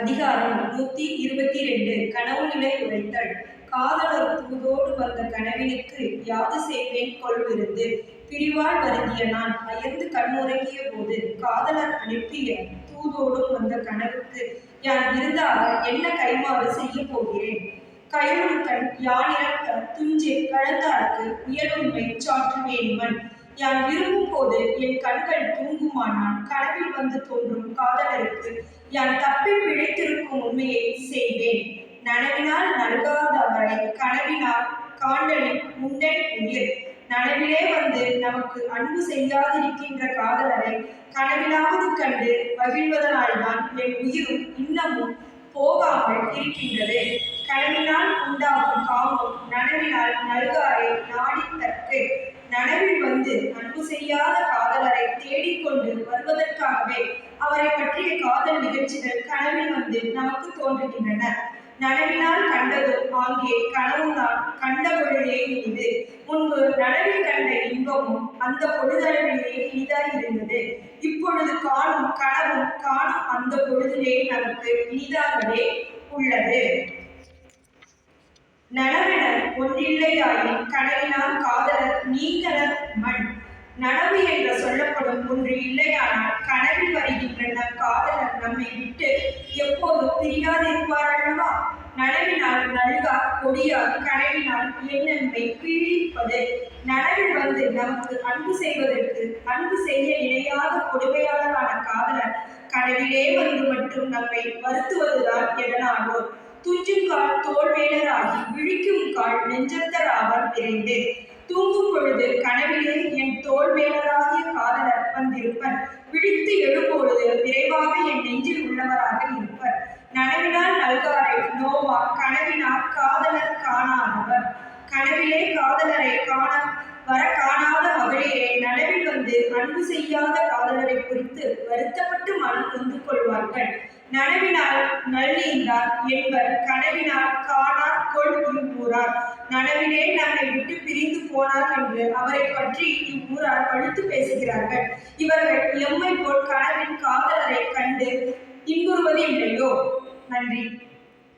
அதிகாரம் நூத்தி இருபத்தி ரெண்டு. கனவு நிலை உரைத்தல். காதலர் தூதோடு வந்த கனவினுக்கு யாது செய்வேன் கொள்விருந்து பிரிவால் வருந்திய நான் அயர்ந்து கண்ணுறங்கிய போது காதலர் அனுப்பிய தூதோடும் வந்த கனவுக்கு யான் இருந்தாக என்ன கைமாறு செய்ய போகிறேன்? கயலும் கண் யானிறக்க துஞ்சி கழந்தார்க்கு உயலுண்மை சாற்றுவேன் மண் யான் விரும்பும் போது என் கண்கள் தூங்குமானால் கனவில் வந்து தோன்றும் காதலருக்கு யான் நனவினால் நல்காதவரை கனவினால் காண்டலில் முந்தன் உயிர். நனவிலே வந்து நமக்கு அன்பு செய்யாதிருக்கின்ற காதலரை கனவிலாவது கண்டு மகிழ்வதனால்தான் என் உயிரும் இன்னமும் போகாமல் இருக்கின்றது. கனவினால் உண்டாகும் காமம் நனவினால் நல்காரை நாடித்தற்கு நனவில் வந்து அன்பு செய்யாத காதலரை தேடிக்கொண்டு வருவதற்காகவே அவரை பற்றிய காதல் நிகழ்ச்சிகள் கனவில் வந்து நமக்கு தோன்றுகின்றன. நனவினால் கண்டதும் ஆகிய கனவுதான் கண்ட பொழுதே இனிது முன்பு நனவில் கண்ட இன்பமும் அந்த பொழுதளவிலேயே இனிதாய் இருந்தது. இப்பொழுது காணும் கனவும் காணும் அந்த பொழுதிலே நமக்கு இனிதாகவே உள்ளது. நனவென ஒன்றில்லையாயின் கனவினால் காதலர் நீங்களர் மண். நனவு என்று சொல்லப்படும் ஒன்று இல்லையானால் கன நம்மை விட்டு எப்போதும் பிரியாதிருப்பார் அல்லவா? நனவினால் நல்கா கொடியார் கனவினால் எண்ணென்மை பீழிப்பது நனவில் வந்து நமக்கு அன்பு செய்வதற்கு அன்பு செய்ய இணையாத கொடுமையாளரான காதலர் கனவிலே வந்து மட்டும் நம்மை வருத்துவதுதான் எதனாலோ? துஞ்சுங்கால் தோல்வேலராகி விழிக்கும் கால் நெஞ்சத்தராவார் விரைந்து தூங்கும் பொழுது கனவிலே என் தோல்வேலராகிய உட்கார்ந்திருப்பர். வந்திருப்பர் விழித்து எழும்பொழுது விரைவாக என் நெஞ்சில் உள்ளவராக இருப்பர். நனவினால் நல்காரை நோவா கனவினால் காதலர் காணாதவர். கனவிலே காதலரை காண வர காணாத மகளிரே நனவில் வந்து அன்பு செய்யாத காதலரை குறித்து வருத்தப்பட்டு மனம் நொந்து கொள்வார்கள். நனவினால் நல்லீந்தார் என்பர் கனவினால் காணார் கொள் இவ்வூரார் நனவிலே நம்மை போனார் என்று அவரை பற்றி இவ்வூரார் பழுத்து பேசுகிறார்கள். இவர்கள் எம்மை போல் கனவின் காதலரை கண்டு இன்புறுவது இல்லையோ? நன்றி.